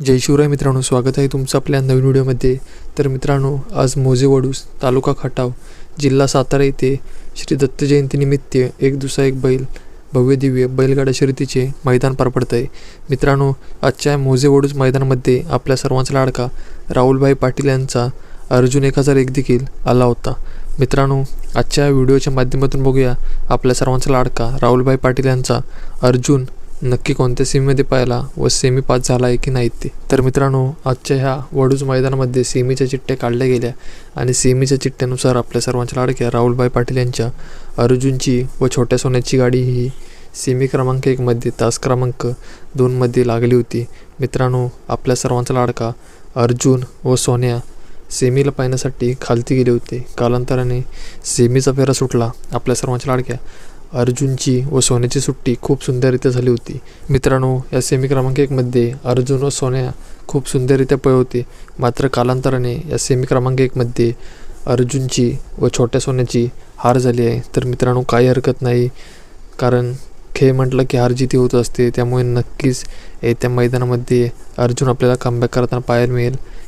जय शिवराय मित्रांनो स्वागत आहे तुमचं आपल्या नवीन व्हिडिओमध्ये. तर मित्रांनो आज मोजे वडूस तालुका खटाव जिल्हा सातारा येथे श्री दत्त जयंतीनिमित्त एक दुसरा एक बैल भव्य दिव्य बैलगाडा शर्यतीचे मैदान पार पडत आहे. मित्रांनो आजच्या या मोजे वडूस मैदानामध्ये आपल्या सर्वांचा लाडका राहुलभाई पाटील यांचा अर्जुन एक हजार एक देखील आला होता. मित्रांनो आजच्या व्हिडिओच्या माध्यमातून बघूया आपल्या सर्वांचा लाडका राहुलभाई पाटील यांचा अर्जुन नक्की कोणत्या सेमीमध्ये पाहिला व सेमी पास झाला आहे की नाही ते? तर मित्रांनो आजच्या ह्या वडूज मैदानामध्ये सेमीच्या चिठ्ठ्या काढल्या गेल्या आणि सेमीच्या चिठ्ठ्यानुसार आपल्या सर्वांच्या लाडक्या राहुलभाई पाटील यांच्या अर्जुनची व छोट्या सोन्याची गाडी ही सेमी क्रमांक एकमध्ये तास क्रमांक दोनमध्ये लागली होती. मित्रांनो आपल्या सर्वांचा लाडका अर्जुन व सोन्या सेमीला पाहण्यासाठी खालती गेले होते. कालांतराने सेमीचा फेरा सुटला. आपल्या सर्वांच्या लाडक्या अर्जुनची व सोन्याची सुट्टी खूप सुंदररित्या झाली होती. मित्रांनो या सेमी क्रमांक एकमध्ये अर्जुन व सोन्या खूप सुंदररित्या पळ होते. मात्र कालांतराने या सेमी क्रमांक एकमध्ये अर्जुनची व छोट्या सोन्याची हार झाली आहे. तर मित्रांनो काही हरकत नाही. कारण खेळ म्हटलं की हार जिथे होत असते. त्यामुळे नक्कीच येत्या मैदानामध्ये अर्जुन आपल्याला कमबॅक करताना पाहायला मिळेल.